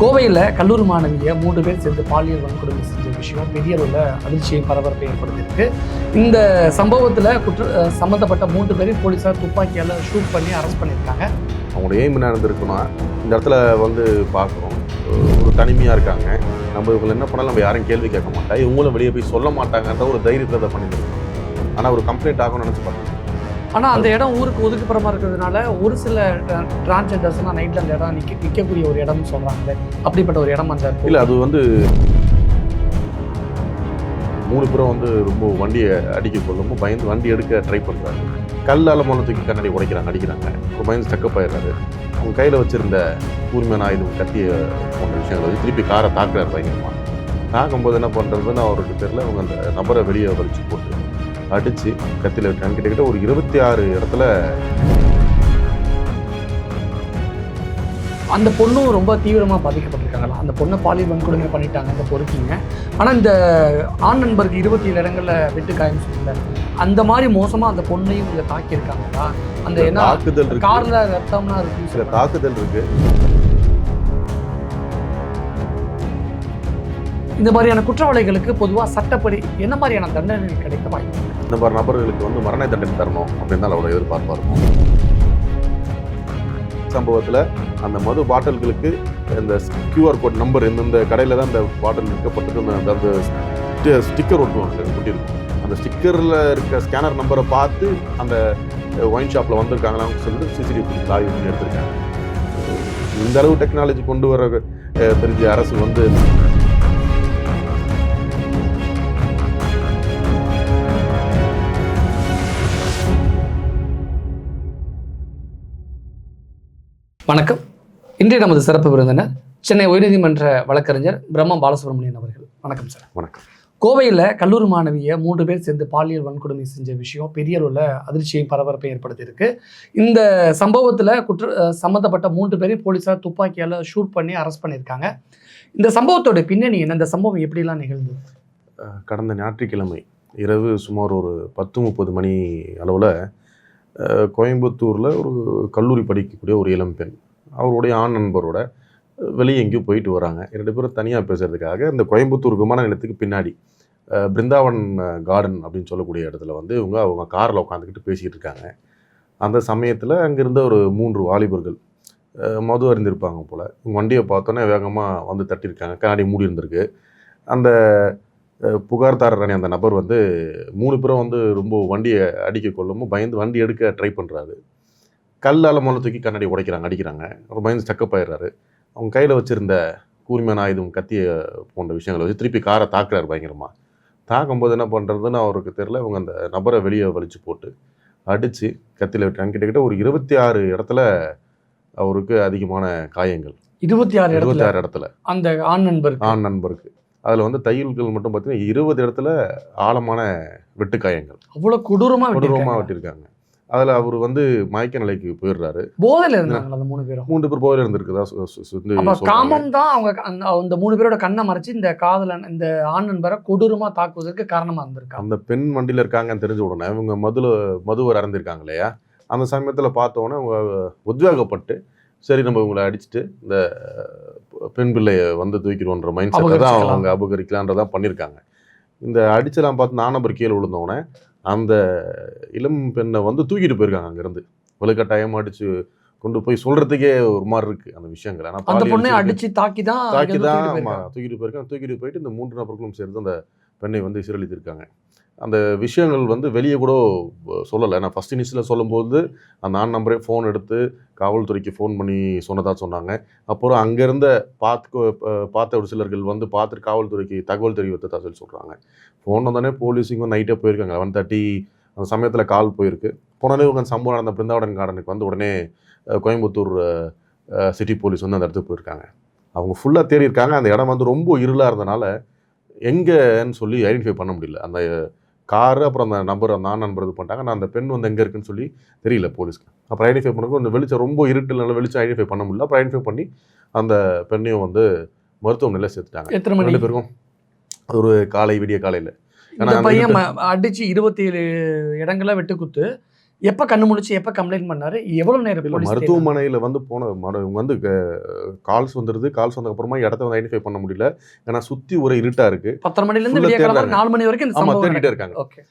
கோவையில் கல்லூரி மாணவியை மூன்று பேர் சேர்ந்து பாலியல் வன்கொடுமை செஞ்ச விஷயம் பெரிய அளவில் அதிர்ச்சியை பரபரப்பை ஏற்படுத்தியிருக்கு. இந்த சம்பவத்தில் குற்ற சம்மந்தப்பட்ட மூன்று பேரையும் போலீஸார் துப்பாக்கியால் ஷூட் பண்ணி அரெஸ்ட் பண்ணியிருக்காங்க. அவங்களோட எய்ம் என்ன இருந்திருக்குன்னா இந்த இடத்துல வந்து பார்க்குறோம். ஒரு தனிமையாக இருக்காங்க. நம்ம இவங்களை என்ன பண்ணாலும் நம்ம யாரும் கேள்வி கேட்க மாட்டாங்க இவங்களும் வெளியே போய் சொல்ல மாட்டாங்கன்ற ஒரு தைரியத்தை அதை பண்ணியிருக்கோம் ஆனால் ஒரு கம்ப்ளைண்ட் ஆகும்னு நினச்சி பார்த்தோம் ஆனால் அந்த இடம் ஊருக்கு ஒதுக்குப்புறமா இருக்கிறதுனால ஒரு சில டிரான்ஸ்ஜெண்டர்ஸ்லாம் நைட்டில் அந்த இடம் நிற்க நிற்கக்கூடிய ஒரு இடம்னு சொல்கிறாங்களே அப்படிப்பட்ட ஒரு இடம் அந்த இல்லை அது வந்து மூணு பேரும் வந்து ரொம்ப வண்டியை அடிக்க கொள்ளும் பயந்து வண்டி எடுக்க ட்ரை பண்ணுறாங்க கல்லால் மூலத்துக்கு தூக்கி கண்ணாடி உடைக்கிறாங்க அடிக்கிறாங்க. ஒரு பயந்து ஸ்டக்கப் ஆயிடுறாரு அவங்க கையில் வச்சுருந்த கூர்மையான ஆயுதம் கத்திய போன்ற விஷயங்களை வச்சு திருப்பி காரை தாக்குறாரு பயங்கரமாக தாக்கும்போது என்ன பண்ணுறதுன்னு அவருக்கு தெரியல. அவங்க அந்த நபரை வெளியே வலிச்சு போட்டு அடித்து கத்தியில் இருக்காங்க கிட்டத்தட்ட ஒரு இருபத்தி ஆறு இடத்துல அந்த பொண்ணும் ரொம்ப தீவிரமாக பாதிக்கப்பட்டிருக்காங்களா? அந்த பொண்ணை பாலியல் வன்கொடுமை பண்ணிட்டாங்க அந்த பொறுக்கிங்க ஆனால் இந்த ஆண் நண்பருக்கு இருபத்தி ஏழு இடங்களில் வெட்டு காயம் சொல்லல அந்த மாதிரி மோசமாக அந்த பொண்ணையும் இங்கே தாக்கியிருக்காங்களா? அந்த என்ன தாக்குதல் கார்ல ரத்தம்லாம் இருக்கு சில தாக்குதல் இருக்கு. இந்த மாதிரியான குற்றவாளிகளுக்கு பொதுவாக சட்டப்படி என்ன மாதிரியான தண்டனை கிடைக்க வாய்ப்பு இந்த மாதிரி நபர்களுக்கு வந்து மரண தண்டனை தரணும் அப்படின்னு தான் அவரோட எதிர்பார்ப்பா இருக்கும். சம்பவத்தில் அந்த மது பாட்டில்களுக்கு இந்த கியூஆர் கோட் நம்பர் இந்த கடையில் தான் இந்த பாட்டில் விற்கப்பட்டது அந்த ஸ்டிக்கர் ஒட்டுவாங்க ஒட்டியிருக்கும் அந்த ஸ்டிக்கரில் இருக்க ஸ்கேனர் நம்பரை பார்த்து அந்த ஒயின் ஷாப்பில் வந்திருக்காங்களான்னு சொல்லிட்டு சிசிடிவி ஆய்வு பண்ணி எடுத்திருக்காங்க. இந்த அளவு டெக்னாலஜி கொண்டு வர தெரிஞ்ச அரசு வந்து வணக்கம். இன்றைய நமது சிறப்பு விருந்தினர் சென்னை உயர்நீதிமன்ற வழக்கறிஞர் பிரம்ம பாலசுப்ரமணியன் அவர்கள். வணக்கம் சார். வணக்கம். கோவையில் கல்லூரி மாணவியை மூன்று பேர் சேர்ந்து பாலியல் வன்கொடுமை செஞ்ச விஷயம் பெரிய அளவில் அதிர்ச்சியையும் பரபரப்பை ஏற்படுத்தியிருக்கு. இந்த சம்பவத்தில் குற்ற அஹ் சம்பந்தப்பட்ட மூன்று பேரையும் போலீஸார் துப்பாக்கியால் ஷூட் பண்ணி அரெஸ்ட் பண்ணியிருக்காங்க. இந்த சம்பவத்தோட பின்னணி என்ன? இந்த சம்பவம் எப்படிலாம் நிகழ்ந்தது? கடந்த ஞாயிற்றுக்கிழமை இரவு சுமார் ஒரு பத்து முப்பது மணி அளவில் கோயம்புத்தூரில் ஒரு கல்லூரி படிக்கக்கூடிய ஒரு இளம் பெண். அவருடைய ஆண் நண்பரோட வெளியே எங்கேயோ போயிட்டு வராங்க. இரண்டு பேரும் தனியாக பேசுகிறதுக்காக இந்த கோயம்புத்தூர் விமான நிலையத்துக்கு பின்னாடி பிருந்தாவன் கார்டன் அப்படின்னு சொல்லக்கூடிய இடத்துல வந்து இவங்க அவங்க காரில் உட்காந்துக்கிட்டு பேசிகிட்டு இருக்காங்க. அந்த சமயத்தில் அங்கிருந்த ஒரு மூன்று வாலிபர்கள் மது அறிந்திருப்பாங்க போல். வண்டியை பார்த்தோன்னே வேகமாக வந்து தட்டியிருக்காங்க. கண்ணாடி மூடி இருந்திருக்கு அந்த அஹ், புகார்தாரரான அந்த நபர் வந்து மூணு பேரும் வந்து ரொம்ப வண்டியை அடிக்க கொள்ளும்போது பயந்து வண்டி எடுக்க ட்ரை பண்ணுறாரு கல்லால் மொழ தூக்கி கண்ணாடி உடைக்கிறாங்க அடிக்கிறாங்க. அவர் பயந்து ஸ்டக்கப் ஆயிடுறாரு. அவங்க கையில் வச்சிருந்த கூர்மையான ஆயுதம் கத்திய போன்ற விஷயங்களை வச்சு திருப்பி காரை தாக்குறாரு பயங்கரமாக தாக்கும்போது என்ன பண்ணுறதுன்னு அவருக்கு தெரியல. இவங்க அந்த நபரை வெளியே வலிச்சு போட்டு அடித்து கத்தியில் விட்டாங்க. கிட்டத்தட்ட ஒரு இருபத்தி ஆறு இடத்துல அவருக்கு அதிகமான காயங்கள். இருபத்தி ஆறு இருபத்தி இடத்துல ஆறு இடத்துல. அந்த ஆண் நண்பருக்கு? ஆண் நண்பருக்கு. அதில் வந்து தையல்கள் மட்டும் பார்த்தீங்கன்னா இருபது இடத்துல ஆழமான வெட்டுக்காயங்கள் அவ்வளோ கொடூரமா கொடூரமாக வெட்டிருக்காங்க. வெட்டியிருக்காங்க. அதில் அவர் வந்து மயக்க நிலைக்கு போயிடுறாரு. போதையில இருந்தாங்க அந்த மூணு பேரும்? மூன்று பேர் போயில இருந்திருக்குதா? வந்து. காமம் தான் அவங்க அந்த மூணு பேரோட கண்ணை மறைச்சு இந்த காதலன் இந்த ஆண் நண்பரை கொடூரமா தாக்குவதற்கு காரணமா இருந்திருக்காங்க அந்த பெண் வண்டியில் இருக்காங்கன்னு தெரிஞ்ச உடனே இவங்க மதுல மதுவர் இறந்துருக்காங்க இல்லையா? அந்த சமயத்தில் பார்த்த உடனே அவங்க உத்வேகப்பட்டு சரி நம்ம இவங்களை அடிச்சுட்டு இந்த பெண் பிள்ளையை வந்து தூக்கிடுவோன்ற மைண்ட் செட்டை தான். அவங்க அபகரிக்கலான்றதான் பண்ணியிருக்காங்க. இந்த அடிச்செல்லாம் பார்த்து நாலு நம்பர் கீழே விழுந்த உடனே அந்த இளம் பெண்ணை வந்து தூக்கிட்டு போயிருக்காங்க அங்கேருந்து. வலுக்கட்டாயம் அடிச்சு கொண்டு போய் சொல்றதுக்கே ஒரு மாதிரி இருக்கு அந்த விஷயங்கள். ஆனா அந்த பொண்ணை அடிச்சு தாக்கி தான் தாக்கி தான். தூக்கிட்டு போயிருக்காங்க. தூக்கிட்டு போயிட்டு இந்த மூன்று நபர்களும் சேர்ந்து அந்த பெண்ணை வந்து சீரழித்திருக்காங்க அந்த விஷயங்கள் வந்து வெளியே கூட சொல்லலை. நான் ஃபஸ்ட் இனிஷியலில் சொல்லும்போது அந்த ஆண் நம்பரே ஃபோன் எடுத்து காவல்துறைக்கு ஃபோன் பண்ணி சொன்னதாக சொன்னாங்க. அப்புறம் அங்கேருந்த பார்த்து பார்த்த ஒரு சிலர்கள் வந்து பார்த்துட்டு காவல்துறைக்கு தகவல் தெரிவித்ததா சொல்லி சொல்கிறாங்க ஃபோன் வந்தோடனே போலீஸுங்க நைட்டே போயிருக்காங்க. லெவன் தேர்ட்டி அந்த சமயத்தில் கால் போயிருக்கு. போனாலே இவங்க சம்பவம் நடந்த பிருந்தாவடன் கார்டனுக்கு வந்து உடனே கோயம்புத்தூர் சிட்டி போலீஸ் வந்து அந்த இடத்துக்கு போயிருக்காங்க. அவங்க ஃபுல்லாக தேடி இருக்காங்க அந்த இடம் வந்து ரொம்ப இருளாக இருந்தனால எங்கேன்னு சொல்லி ஐடென்டிஃபை பண்ண முடியல. அந்த காரு அப்புறம் அந்த நம்பர் அந்த ஆண் நம்பர் இது பண்ணிட்டாங்க. நான் அந்த பெண் வந்து எங்கே இருக்குன்னு சொல்லி தெரியல போலீஸ்க்கு. அப்புறம் ஐடென்டிஃபை பண்ணக்கும் இந்த வெளிச்சம் ரொம்ப இருட்டுனால வெளிச்சம் ஐடென்டிஃபை பண்ண முடியல. அப்புறம் ஐடென்டிஃபை பண்ணி அந்த பெண்ணையும் வந்து மருத்துவமனையில் சேர்த்துட்டாங்க. எத்தனை மணி? ரெண்டு பேருக்கும். அது ஒரு காலை விடிய காலையில். அடிச்சு இருபத்தி ஏழு இடங்கள வெட்டு குத்து எப்ப கண்ணு முழிச்சு எப்ப கம்ப்ளைண்ட் பண்ணாரு எவ்வளவு நேரம் இல்ல மருத்துவமனையில் வந்து போன இவங்க வந்து கால்ஸ் வந்துடுது கால்ஸ் வந்ததுக்கு அப்புறமா இடத்த வந்து ஐடென்டிஃபை பண்ண முடியல. ஏன்னா சுற்றி ஒரே இருட்டாக இருக்கு? பத்தரை மணில இருந்து. நாலு மணி வரைக்கும் இந்த ஆமா சம்பவம் தேடிட்டே. இருக்காங்க. ஓகே.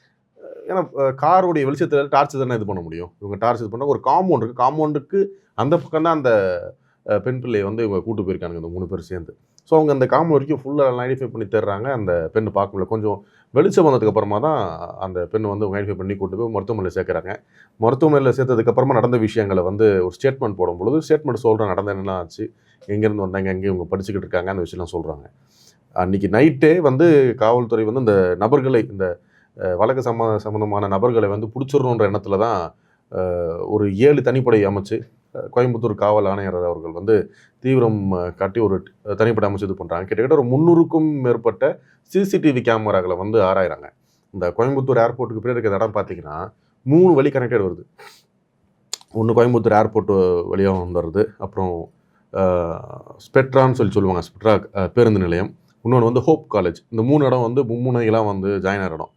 ஏன்னா காருடைய வெளிச்சத்தில் டார்ச் தானே இது பண்ண முடியும்? இவங்க டார்ச் இது பண்ண ஒரு காம்பவுண்ட் இருக்கு. காம்பவுண்டுக்கு அந்த பக்கம் தான் அந்த பெண் பிள்ளையை வந்து இவங்க கூட்டு போயிருக்காங்க இந்த மூணு பேர் சேர்ந்து. ஸோ அவங்க அந்த காம்பவுண்ட் வரைக்கும் ஃபுல்லாக ஐடென்டிஃபை பண்ணி தர்றாங்க அந்த பெண்ணு பார்க்க முடியல. கொஞ்சம் வெளிச்சம் வந்ததுக்கு அப்புறமா தான் அந்த பெண்ணை வந்து ஐடென்டிஃபை பண்ணி கூட்டு போய் மருத்துவமனையில் சேர்க்குறாங்க. மருத்துவமனையில் சேர்த்ததுக்கப்புறமா நடந்த விஷயங்களை வந்து ஒரு ஸ்டேட்மெண்ட் போடும் பொழுது ஸ்டேட்மெண்ட் சொல்கிறேன் நடந்த என்னெல்லாம் ஆச்சு எங்கேருந்து வந்தாங்க எங்கே இவங்க படிச்சுக்கிட்டு இருக்காங்க அந்த விஷயம்லாம் சொல்கிறாங்க அன்றைக்கி நைட்டே வந்து காவல்துறை வந்து இந்த நபர்களை இந்த வழக்கு சம்ம சம்மந்தமான நபர்களை வந்து பிடிச்சிடணுன்ற எண்ணத்தில் தான் ஒரு ஏழு தனிப்படை அமைச்சு கோயம்புத்தூர் காவல் ஆணையர் அவர்கள் வந்து தீவிரம் காட்டி ஒரு தனிப்பட்ட அமைச்சு இது பண்ணுறாங்க கிட்டத்தட்ட ஒரு முந்நூறுக்கும் மேற்பட்ட சிசிடிவி கேமராக்களை வந்து ஆராயிறாங்க. இந்த கோயம்புத்தூர் ஏர்போர்ட்டுக்கு பின்னாடி இருக்கிற இடம் பார்த்தீங்கன்னா மூணு வழி கனெக்டட் வருது. ஒன்று கோயம்புத்தூர் ஏர்போர்ட் வழியாக வந்து வருது அப்புறம் ஸ்பெட்ரான்னு சொல்லி சொல்லுவாங்க. ஸ்பெட்ரா பேருந்து நிலையம். இன்னொன்று வந்து ஹோப் காலேஜ். இந்த மூணு இடம் வந்து மும்முனைகளாக வந்து ஜாயின் ஆகிற இடம்.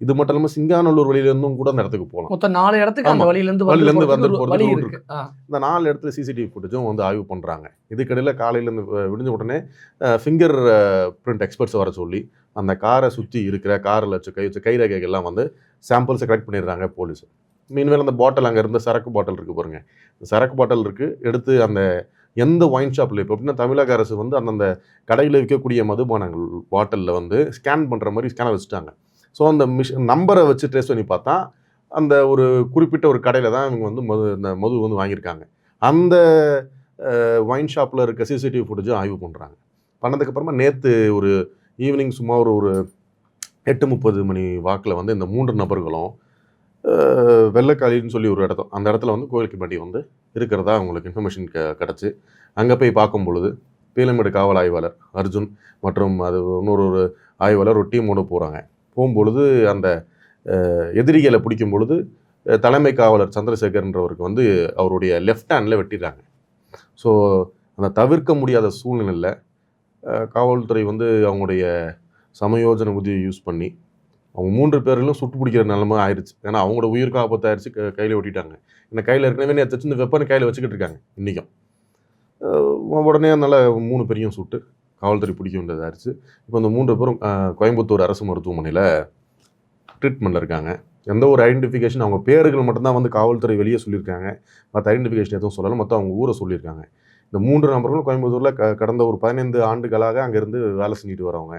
இது மட்டும் இல்லாமல் சிங்காநல்லூர் வழியிலேருந்தும் கூட அந்த இடத்துக்கு போகலாம். மொத்தம் நாலு இடத்துக்கு அந்த ஆமா. வழியில இருந்து வழியில இருந்து வந்து வழி இருக்கு. இந்த நாலு இடத்துல சிசிடிவி ஃபுட்டேஜும் வந்து ஆய்வு பண்ணுறாங்க இதுக்கடையில் காலையிலேருந்து விடிஞ்ச உடனே ஃபிங்கர் பிரிண்ட் எக்ஸ்பர்ட்ஸ் வர சொல்லி அந்த காரை சுற்றி இருக்கிற காரில் வச்சு கை வச்ச கைரேகைகள்லாம் வந்து சாம்பிள்ஸை கலெக்ட் பண்ணிடுறாங்க போலீஸ் மீன்மேல் அந்த பாட்டில் அங்கே இருந்த சரக்கு பாட்டில் இருக்குது பாருங்க. இந்த சரக்கு பாட்டில் இருக்குது எடுத்து அந்த எந்த ஒயின் ஷாப்பில் இப்போ எப்படின்னா தமிழக அரசு வந்து அந்தந்த கடையில் விற்கக்கூடிய மதுபானங்கள் பாட்டிலில் வந்து ஸ்கேன் பண்ணுற மாதிரி ஸ்கேனர் வச்சுட்டாங்க. ஸோ அந்த மிஷின் நம்பரை வச்சு ட்ரேஸ் பண்ணி பார்த்தா அந்த ஒரு குறிப்பிட்ட ஒரு கடையில் தான் இவங்க வந்து மது இந்த மது வந்து வாங்கியிருக்காங்க. அந்த ஒயின் ஷாப்பில் இருக்க சிசிடிவி ஃபுட்டேஜும் ஆய்வு பண்ணுறாங்க பண்ணதுக்கப்புறமா நேற்று ஒரு ஈவினிங் சும்மா ஒரு ஒரு எட்டு முப்பது மணி வாக்கில் வந்து இந்த மூன்று நபர்களும் வெள்ளக்காளின்னு சொல்லி ஒரு இடத்துல அந்த இடத்துல வந்து கோயிலுக்கு பட்டி வந்து இருக்கிறதா அவங்களுக்கு இன்ஃபர்மேஷன் க கிடச்சி. அங்கே போய் பார்க்கும் பொழுது பீலமேடு காவல் ஆய்வாளர் அர்ஜுன் மற்றும் அது இன்னொரு ஒரு ஆய்வாளர் ஒரு டீமோடு போகிறாங்க போகும்பொழுது அந்த எதிரிகளை பிடிக்கும் பொழுது தலைமை காவலர் சந்திரசேகர்ன்றவருக்கு வந்து அவருடைய லெஃப்ட் ஹேண்டில் வெட்டிடுறாங்க. ஸோ அந்த தவிர்க்க முடியாத சூழ்நிலையில் காவல்துறை வந்து அவங்களுடைய சமயோஜன உதவியை யூஸ் பண்ணி அவங்க மூன்று பேரிலும் சுட்டு பிடிக்கிற நிலமை ஆயிடுச்சு ஏன்னா அவங்களோட உயிருக்கு ஆபத்தாயிருச்சு கையில் க- கையில ஒட்டிட்டாங்க. இந்த கையில் ஏற்கனவே நேற்று இந்த வெப்பனை கையில் வச்சுக்கிட்டு இருக்காங்க இன்றைக்கும் உடனே அதனால் மூணு பேரையும் சுட்டு காவல்துறை பிடிக்க வேண்டியதாகிடுச்சு இப்போ இந்த மூன்று பேரும் கோயம்புத்தூர் அரசு மருத்துவமனையில் ட்ரீட்மெண்ட்டில் இருக்காங்க. எந்த ஒரு ஐடென்டிஃபிகேஷன் அவங்க பேர்கள் மட்டும்தான் வந்து காவல்துறை வெளியே சொல்லியிருக்காங்க. மற்ற ஐடென்டிஃபிகேஷன் எதுவும் சொல்லலை. மொத்தம் அவங்க ஊரை சொல்லியிருக்காங்க. இந்த மூன்று நபர்களும் கோயம்புத்தூரில் க கடந்த ஒரு பதினைந்து ஆண்டுகளாக அங்கேருந்து வேலை செஞ்சுட்டு வரவங்க.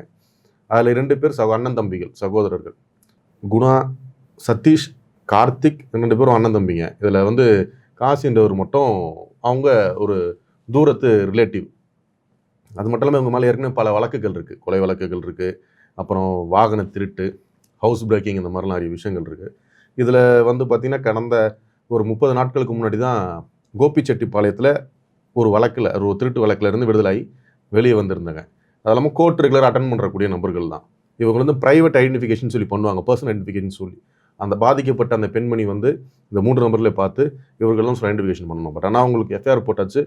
அதில் ரெண்டு பேர் சகோ அண்ணன் தம்பிகள் சகோதரர்கள். குணா சதீஷ் கார்த்திக் ரெண்டு பேரும் அண்ணன் தம்பிங்க. இதில் வந்து காசின்றவர் மட்டும் அவங்க ஒரு தூரத்து ரிலேட்டிவ் அது மட்டும் இல்லாமல் இவங்க மேலே ஏற்கனவே பல வழக்குகள் இருக்குது கொலை வழக்குகள் இருக்குது அப்புறம் வாகன திருட்டு ஹவுஸ் பிரேக்கிங் இந்த மாதிரிலாம் நிறைய விஷயங்கள் இருக்குது இதில் வந்து பார்த்திங்கன்னா கடந்த ஒரு முப்பது நாட்களுக்கு முன்னாடி தான் கோபிச்செட்டிப்பாளையத்தில் ஒரு வழக்கில் ஒரு திருட்டு வழக்கில் இருந்து விடுதலாகி வெளியே வந்திருந்தாங்க. அது இல்லாமல் கோர்ட் ரெகுலர் அட்டன் பண்ணுறக்கூடிய நபர்கள் தான். இவங்க வந்து ப்ரைவேட் ஐடென்டிஃபிகேஷன் சொல்லி பண்ணுவாங்க பர்சனல் ஐடென்டிஃபிகேஷன் சொல்லி. அந்த பாதிக்கப்பட்ட அந்த பெண்மணி வந்து இந்த மூன்று நபர்களை பார்த்து இவர்கள்லாம் ஐடென்டிஃபிகேஷன் பண்ணணும். பட் ஆனால் அவங்களுக்கு எஃப்ஐஆர் போட்டாச்சு.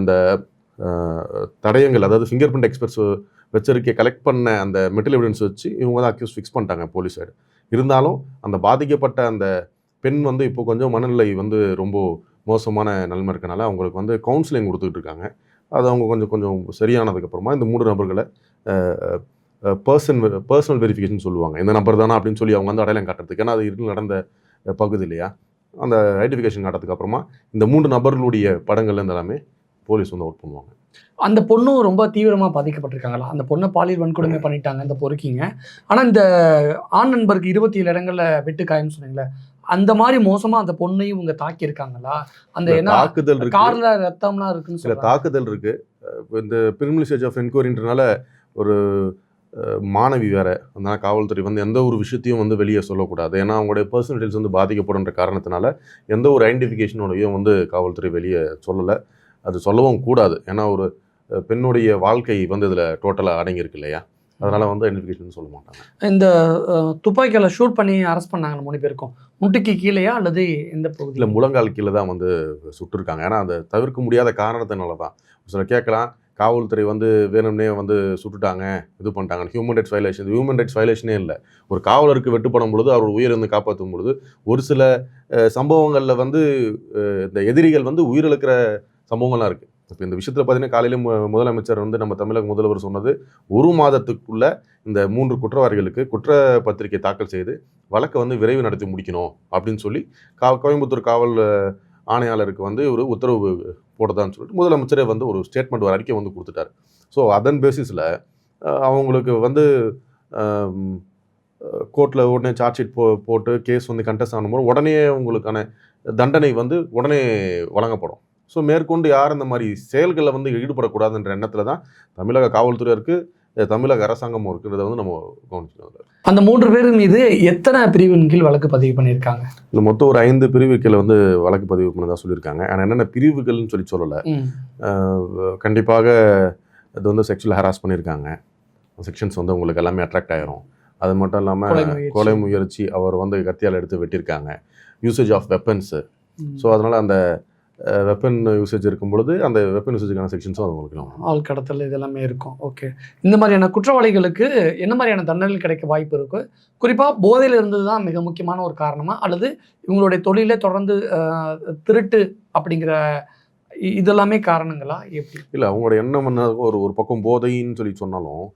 அந்த தடயங்கள் அதாவது ஃபிங்கர் பிரிண்ட் எக்ஸ்பர்ட்ஸ் வச்சிருக்க கலெக்ட் பண்ண அந்த மெட்டல் எவிடன்ஸ் வச்சு இவங்க தான் அக்யூஸ் ஃபிக்ஸ் பண்ணிட்டாங்க போலீஸ் சைடு இருந்தாலும் அந்த பாதிக்கப்பட்ட அந்த பெண் வந்து இப்போ கொஞ்சம் மனநிலை வந்து ரொம்ப மோசமான நிலைமை இருக்கனால அவங்களுக்கு வந்து கவுன்சிலிங் கொடுத்துட்டு இருக்காங்க. அது அவங்க கொஞ்சம் கொஞ்சம் சரியானதுக்கப்புறமா இந்த மூன்று நபர்களை பர்சன் பர்சனல் வெரிஃபிகேஷன் சொல்லுவாங்க. இந்த நம்பர் தானா அப்படின்னு சொல்லி அவங்க வந்து அடையாளம் காட்டுறதுக்கு. ஏன்னா அது இருந்து நடந்த பகுதி இல்லையா? அந்த ஐடென்டிஃபிகேஷன் காட்டுறதுக்கு அப்புறமா இந்த மூன்று நபர்களுடைய படங்கள்லேருந்து எல்லாமே போலீஸ் வந்து அவுட் பண்ணுவாங்க. அந்த பொண்ணும் ரொம்ப தீவிரமா பாதிக்கப்பட்டிருக்காங்களா? அந்த பொண்ணை பாலியல் வன்கொடுமை பண்ணிட்டாங்க இந்த பொறுக்கிங்க. ஆனா இந்த ஆண் நண்பருக்கு இருபத்தி ஏழு இடங்கள்ல வெட்டு காயம் சொன்னீங்களே அந்த மாதிரி மோசமா அந்த பொண்ணையும் இவங்க தாக்கி இருக்காங்களா அந்த என்ன தாக்குதல் இருக்கு. கார்ல ரத்தம்லாம் இருக்குன்னு சில தாக்குதல் இருக்கு. இந்த பிரிமினல் ஸ்டேஜ் ஆஃப் என்கொயரின்றனால ஒரு மாணவி வேற அதனால காவல்துறை வந்து எந்த ஒரு விஷயத்தையும் வந்து வெளியே சொல்லக்கூடாது. ஏன்னா அவங்களுடைய பர்சனல் டீல்ஸ் வந்து பாதிக்கப்படுன்ற காரணத்தினால எந்த ஒரு ஐடென்டிஃபிகேஷனோடையும் வந்து காவல்துறை வெளியே சொல்லலை. அது சொல்லவும் கூடாது. ஏன்னா ஒரு பெண்ணுடைய வாழ்க்கை வந்து இதில் டோட்டலாக அடங்கியிருக்கு இல்லையா? அதனால வந்து ஐடென்டிஃபிகேஷன் சொல்ல மாட்டாங்க. இந்த அஹ், துப்பாக்கியால ஷூட் பண்ணி அரெஸ்ட் பண்ணாங்க மூணு பேருக்கும்? முட்டுக்கு கீழேயா அல்லது இல்லை பகுதியில்? முழங்கால் கீழே தான் வந்து சுட்டிருக்காங்க. ஏன்னா அந்த தவிர்க்க முடியாத காரணத்தினால தான். சில கேட்கலாம் காவல்துறை வந்து வேணும்னே வந்து சுட்டுட்டாங்க இது பண்ணிட்டாங்க human rights violation human rights வயலேஷனே இல்லை. ஒரு காவலருக்கு வெட்டுப்படும் பொழுது அவர் உயிரை வந்து காப்பாற்றும் பொழுது ஒரு சில சம்பவங்கள்ல வந்து இந்த எதிரிகள் வந்து உயிரிழக்கிற சம்பவங்கள்லாம் இருக்குது இப்போ இந்த விஷயத்தில் பார்த்தீங்கன்னா காலையில் முதலமைச்சர் வந்து நம்ம தமிழக முதல்வர் சொன்னது ஒரு மாதத்துக்குள்ள இந்த மூன்று குற்றவாளிகளுக்கு குற்ற பத்திரிகை தாக்கல் செய்து வழக்கை வந்து விரைவு நடத்தி முடிக்கணும் அப்படின்னு சொல்லி கா கோயம்புத்தூர் காவல் ஆணையாளருக்கு வந்து ஒரு உத்தரவு போட்டதான்னு சொல்லிட்டு முதலமைச்சரே வந்து ஒரு ஸ்டேட்மெண்ட் ஒரு அறிக்கை வந்து கொடுத்துட்டாரு. ஸோ அதன் பேசிஸில் அவங்களுக்கு வந்து கோர்ட்டில் உடனே சார்ஜ் ஷீட் போ போட்டு கேஸ் வந்து கண்டெஸ்ட் ஆகும்போது உடனே உங்களுக்கான தண்டனை வந்து உடனே வழங்கப்படும். ஸோ மேற்கொண்டு யார் இந்த மாதிரி செயல்களில் வந்து ஈடுபடக்கூடாதுன்ற எண்ணத்தில் தான் தமிழக காவல்துறை இருக்குது தமிழக அரசாங்கமும் இருக்குன்றதை வந்து நம்ம கவனிச்சுக்கணும் அந்த மூன்று பேர் மீது எத்தனை பிரிவின் கீழ் வழக்கு பதிவு பண்ணியிருக்காங்க? இல்லை மொத்தம் ஒரு ஐந்து பிரிவுகளை வந்து வழக்கு பதிவு பண்ணதா சொல்லியிருக்காங்க. ஆனால் என்னென்ன பிரிவுகள்னு சொல்லி சொல்லலை. கண்டிப்பாக இது வந்து செக்ஷுவல் ஹராஸ் பண்ணியிருக்காங்க. செக்ஷன்ஸ் வந்து உங்களுக்கு எல்லாமே அட்ராக்ட் ஆயிரும். அது மட்டும் இல்லாமல். கொலை முயற்சி. அவர் வந்து கத்தியால் எடுத்து வெட்டியிருக்காங்க. Usage of weapons. ஸோ அதனால் அந்த வெப்பன் யூசேஜ் இருக்கும் பொழுது அந்த வெப்பன் யூசேஜுக்கான செக்ஷன்ஸும் அது உங்களுக்கு ஆள் கடத்தல் இதெல்லாமே இருக்கும். ஓகே இந்த மாதிரியான குற்றவாளிகளுக்கு என்ன மாதிரியான தண்டனை கிடைக்க வாய்ப்பு இருக்கு? குறிப்பாக போதையில் இருந்தது தான் மிக முக்கியமான ஒரு காரணமா? அல்லது இவங்களுடைய தொழிலே தொடர்ந்து திருட்டு அப்படிங்கிற இதெல்லாமே காரணங்களா? எப்படி? இல்லை அவங்களோட எண்ணம் என்ன? ஒரு ஒரு பக்கம் போதைன்னு சொல்லி சொன்னாலும்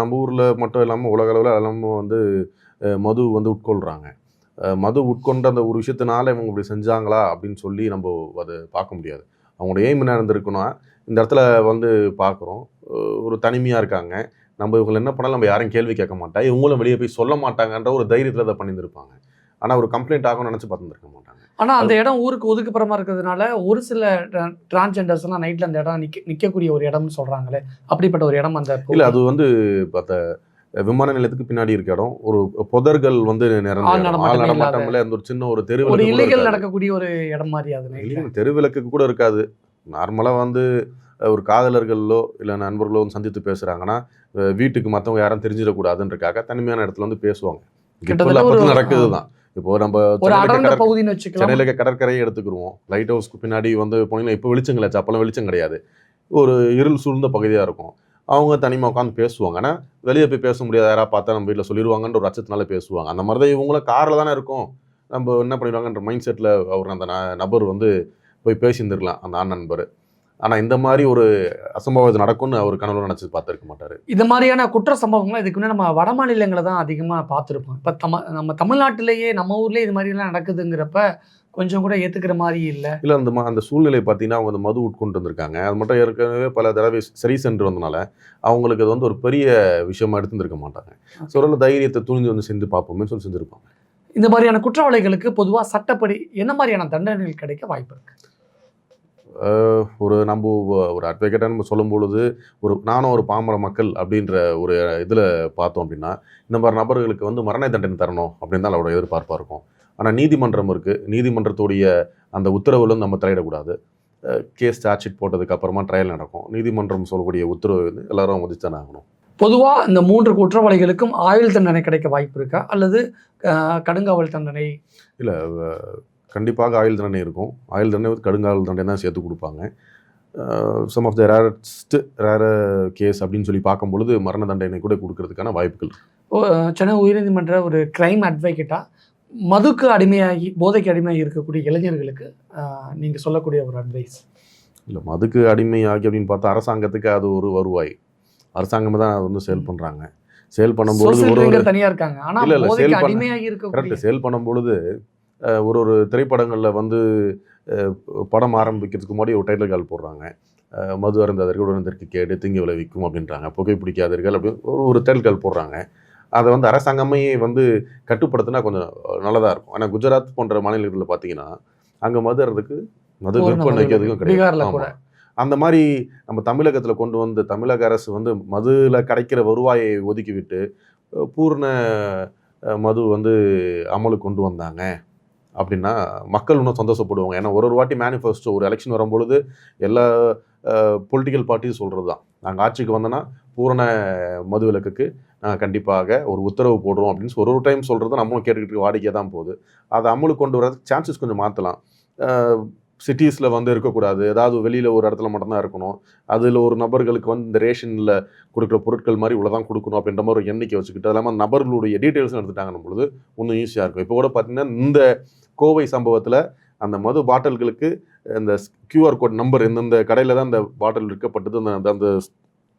நம்ம ஊரில் மட்டும் இல்லாமல் உலக அளவில் எல்லாமே வந்து மது வந்து உட்கொள்கிறாங்க மது உட்கொண்ட அந்த ஒரு விஷயத்தினால இவங்க இப்படி செஞ்சாங்களா அப்படின்னு சொல்லி நம்ம அதை பார்க்க முடியாது. அவங்களோட எய்ம் என்ன இருந்திருக்குன்னா இந்த இடத்துல வந்து பார்க்குறோம். ஒரு தனிமையாக இருக்காங்க. நம்ம இவங்களை என்ன பண்ணாலும் நம்ம யாரும் கேள்வி கேட்க மாட்டா. இவங்களும் வெளியே போய் சொல்ல மாட்டாங்கன்ற ஒரு தைரியத்தில் அதை பண்ணியிருந்திருப்பாங்க. ஆனால் ஒரு கம்ப்ளைண்ட் ஆகும்னு நினச்சி பார்த்துருக்க மாட்டாங்க. ஆனா அந்த இடம் ஊருக்கு ஒதுக்குப்புறமா இருக்கிறதுனால ஒரு சில டிரான்ஸ்ஜெண்டர்ஸ் எல்லாம் நைட்ல அந்த இடம் நிக்க நிக்கக்கூடிய ஒரு இடம்னு சொல்றாங்களே. அப்படிப்பட்ட ஒரு இடம் அந்த இல்ல அது வந்து அந்த விமான நிலையத்துக்கு பின்னாடி இருக்க இடம். ஒரு புதர்கள் வந்து நடமாட்டமில்ல. அந்த ஒரு சின்ன ஒரு தெருவில் இல்லீகல் நடக்கக்கூடிய ஒரு இடம் மாதிரி அது தெருவிளக்கு கூட இருக்காது. நார்மலாக வந்து ஒரு காதலர்களோ இல்லை நண்பர்களோ சந்தித்து பேசுகிறாங்கன்னா வீட்டுக்கு மற்றவங்க யாரும் தெரிஞ்சிடக்கூடாதுன்றக்காக தனிமையான இடத்துல வந்து பேசுவாங்க. நடக்குது தான். இப்போ நம்ம சென்னையில இருக்க கடற்கரையை எடுத்துக்கிருவோம். லைட் ஹவுஸ்க்கு பின்னாடி வந்து போனீங்கன்னா இப்போ வெளிச்சம் கிடையாது. அப்போல்லாம் வெளிச்சம் கிடையாது. ஒரு இருள் சூழ்ந்த பகுதியாக இருக்கும். அவங்க தனிமாக உட்காந்து பேசுவாங்க. ஆனால் வெளியே போய் பேச முடியாத யாராவது பார்த்தா நம்ம வீட்டில் சொல்லிடுவாங்கன்ற ஒரு அச்சத்தினால பேசுவாங்க. அந்த மாதிரி தான் இவங்களும் காரில் தானே இருக்கும். நம்ம என்ன பண்ணிடுவாங்கன்ற மைண்ட் செட்டில் அவர் அந்த நபர் வந்து போய் பேசியிருந்துருக்கலாம் அந்த ஆண் நண்பர். ஆனால் இந்த மாதிரி ஒரு அசம்பாவிதம் நடக்கும்னு அவர் கனவுல நினச்சி பார்த்துருக்க மாட்டார். இது மாதிரியான குற்ற சம்பவங்கள் இதுக்கு முன்னாடி நம்ம வட மாநிலங்களை தான் அதிகமாக பார்த்துருப்போம். இப்போ தம நம்ம தமிழ்நாட்டிலேயே நம்ம ஊர்லேயே இது மாதிரிலாம் நடக்குதுங்கிறப்ப கொஞ்சம் கூட ஏற்றுக்கிற மாதிரி இல்லை. இல்லை அந்த ம- அந்த சூழ்நிலை பார்த்தீங்கன்னா அவங்க அந்த மது உட்கொண்டு வந்திருக்காங்க. அது மட்டும் ஏற்கனவே பல தடவை சரி சென்று வந்தனால அவங்களுக்கு அது வந்து ஒரு பெரிய விஷயமா எடுத்துருக்க மாட்டாங்க. ஸோ ஒரு தைரியத்தை துணிஞ்சு வந்து செஞ்சு பார்ப்போமே சொல்லி செஞ்சுருப்பாங்க. இந்த மாதிரியான குற்றவாளிகளுக்கு பொதுவாக சட்டப்படி என்ன மாதிரியான தண்டனைகள் கிடைக்க வாய்ப்பு இருக்கு? அஹ் ஒரு நம்ம ஒரு அட்வொகேட்டாக நம்ம சொல்லும் பொழுது ஒரு நானும் ஒரு பாமர மக்கள் அப்படின்ற ஒரு இதில் பார்த்தோம் அப்படின்னா இந்த மாதிரி நபர்களுக்கு வந்து மரண தண்டனை தரணும் அப்படின்னு தான் அவரோட எதிர்பார்ப்பாக இருக்கும். ஆனால் நீதிமன்றம் இருக்குது நீதிமன்றத்துடைய அந்த உத்தரவுல இருந்து நம்ம தலையிடக்கூடாது. கேஸ் சார்ஜ் ஷீட் போட்டதுக்கு அப்புறமா ட்ரையல் நடக்கும். நீதிமன்றம் சொல்லக்கூடிய உத்தரவு வந்து எல்லாரும் மதிச்சுதானே ஆகணும். பொதுவாக இந்த மூன்று குற்றவாளிகளுக்கும் ஆயுள் தண்டனை கிடைக்க வாய்ப்பு இருக்கா? அல்லது கடுங்காவல் தண்டனை? கண்டிப்பாக ஆயுள் தண்டனை இருக்கும். ஆயுள் தண்டனை வந்து கடுங்காவல் தண்டனை தான் சேர்த்து கொடுப்பாங்க. Some of the rarest rare case அப்படின்னு சொல்லி பார்க்கும் பொழுது மரண தண்டனை கூட கொடுக்கறதுக்கான வாய்ப்புகள் சென்னை உயர்நீதிமன்ற ஒரு கிரைம் அட்வொகேட்டா மதுக்கு அடிமையாகி போதைக்கு அடிமையாகி இருக்கக்கூடிய இளைஞர்களுக்கு அஹ், நீங்க சொல்லக்கூடிய ஒரு அட்வைஸ் இல்லை மதுக்கு அடிமையாகி அப்படின்னு பார்த்தா அரசாங்கத்துக்கு அது ஒரு வருவாய். அரசாங்கம் தான் அதை வந்து சேல் பண்ணுறாங்க சேல் பண்ணும்பொழுது ஒரு ஒரு சோசியல் தனியா இருக்காங்க. ஆனா இல்ல, sale பண்ண- கரெக்ட் சேல் பண்ணும்பொழுது ஒரு ஒரு திரைப்படங்களில் வந்து படம் ஆரம்பிக்கிறதுக்கு முன்னாடி ஒரு டைட்டில் கால் போடுறாங்க. மது அருந்தாதர்கள் உடனதற்கு கேடு தீங்கு விளைவிக்கும் அப்படின்றாங்க. புகை பிடிக்காதீர்கள் அப்படின்னு ஒரு ஒரு டைட்டில் கால் போடுறாங்க. அதை வந்து அரசாங்கமே வந்து கட்டுப்படுத்தினா கொஞ்சம் நல்லதாக இருக்கும். ஆனால் குஜராத் போன்ற மாநிலங்களில் பார்த்தீங்கன்னா அங்கே மது அறதுக்கு மது விற்பனை வைக்கிறதுக்கும் கிடையாது. அந்த மாதிரி நம்ம தமிழகத்தில் கொண்டு வந்து தமிழக அரசு வந்து மதுல கிடைக்கிற வருவாயை ஒதுக்கிவிட்டு பூர்ண மது வந்து அமலுக்கு கொண்டு வந்தாங்க. அப்படின்னா மக்கள் இன்னும் சந்தோஷப்படுவாங்க. ஏன்னா ஒரு ஒரு வாட்டி மேனிஃபெஸ்டோ ஒரு எலெக்ஷன் வரும்பொழுது எல்லா பொலிட்டிக்கல் பார்ட்டியும் சொல்கிறது தான் நாங்கள் ஆட்சிக்கு வந்தோன்னா பூரண மது விலக்குக்கு நாங்கள் கண்டிப்பாக ஒரு உத்தரவு போடுறோம் அப்படின்னு ஒரு ஒரு டைம் சொல்கிறது நம்மளும் கேட்டுக்கிட்டு வாடிக்கை தான் போகுது. அதை அமலுக்கு கொண்டு வரதுக்கு சான்சஸ் கொஞ்சம் மாற்றலாம் சிட்டிஸில் வந்து இருக்கக்கூடாது. ஏதாவது வெளியில் ஒரு இடத்துல மட்டும்தான் இருக்கணும். அதில் ஒரு நபர்களுக்கு வந்து இந்த ரேஷனில் கொடுக்குற பொருட்கள் மாதிரி இவ்வளோ தான் கொடுக்கணும் அப்படின்ற மாதிரி ஒரு எண்ணிக்கை வச்சுக்கிட்டு அது இல்லாமல் நபர்களுடைய டீட்டெயில்ஸ் எடுத்துட்டாங்கன்னும் பொழுது இன்னும் ஈஸியாக இருக்கும். இப்போ கூட பார்த்தீங்கன்னா இந்த கோவை சம்பவத்தில் அந்த மது பாட்டில்களுக்கு இந்த கியூஆர் கோட் நம்பர் இந்தந்த கடையில் தான் அந்த பாட்டில் விற்கப்பட்டது. அந்த அந்த- அந்த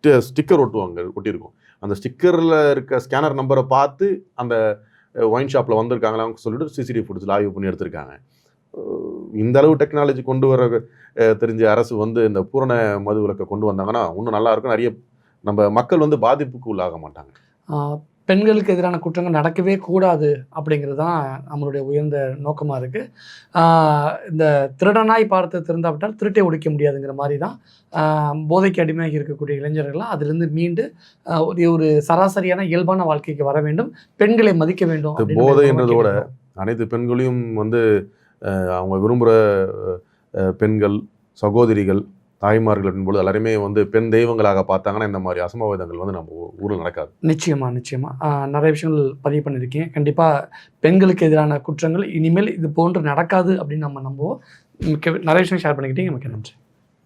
ஸ்டிக்கர் ஒட்டுவாங்க ஒட்டியிருக்கும். அந்த ஸ்டிக்கரில் இருக்க ஸ்கேனர் நம்பரை பார்த்து அந்த ஒயின் ஷாப்பில் வந்திருக்காங்களான்னு சொல்லிட்டு சிசிடிவி ஃபுட்டேஜில் ஆய்வு பண்ணி எடுத்திருக்காங்க. இந்த அளவு டெக்னாலஜி கொண்டு வர தெரிஞ்ச அரசு வந்து இந்த பூரண மது விளக்கை கொண்டு வந்தாங்கன்னா இன்னும் நல்லா இருக்கும். நிறைய நம்ம மக்கள் வந்து பாதிப்புக்கு உள்ளாக மாட்டாங்க. பெண்களுக்கு எதிரான குற்றங்கள் நடக்கவே கூடாது அப்படிங்கிறது தான் நம்மளுடைய உயர்ந்த நோக்கமாக இருக்குது இந்த திருடனாய் பார்த்து திருந்தாவிட்டால் திருட்டை ஒழிக்க முடியாதுங்கிற மாதிரி தான் போதைக்கு அடிமையாகி இருக்கக்கூடிய இளைஞர்கள்லாம் அதிலிருந்து மீண்டு ஒரு ஒரு சராசரியான இயல்பான வாழ்க்கைக்கு வர வேண்டும் பெண்களை மதிக்க வேண்டும் போதைன்றதோட. அனைத்து பெண்களையும் வந்து அவங்க விரும்புகிற பெண்கள் சகோதரிகள் தாய்மார்கள் அப்படின்போது எல்லாருமே வந்து பெண் தெய்வங்களாக பார்த்தாங்கன்னா இந்த மாதிரி அசம்பாவிதங்கள் வந்து நம்ம ஊரில் நடக்காது. நிச்சயமா நிச்சயமா. நிறைய விஷயங்கள் பதிவு பண்ணியிருக்கீங்க. கண்டிப்பாக பெண்களுக்கு எதிரான குற்றங்கள் இனிமேல் இது போன்று நடக்காது அப்படின்னு நம்ம நம்புவோம். நிறைய விஷயம் ஷேர் பண்ணிக்கிட்டீங்க. மிக்க நன்றி.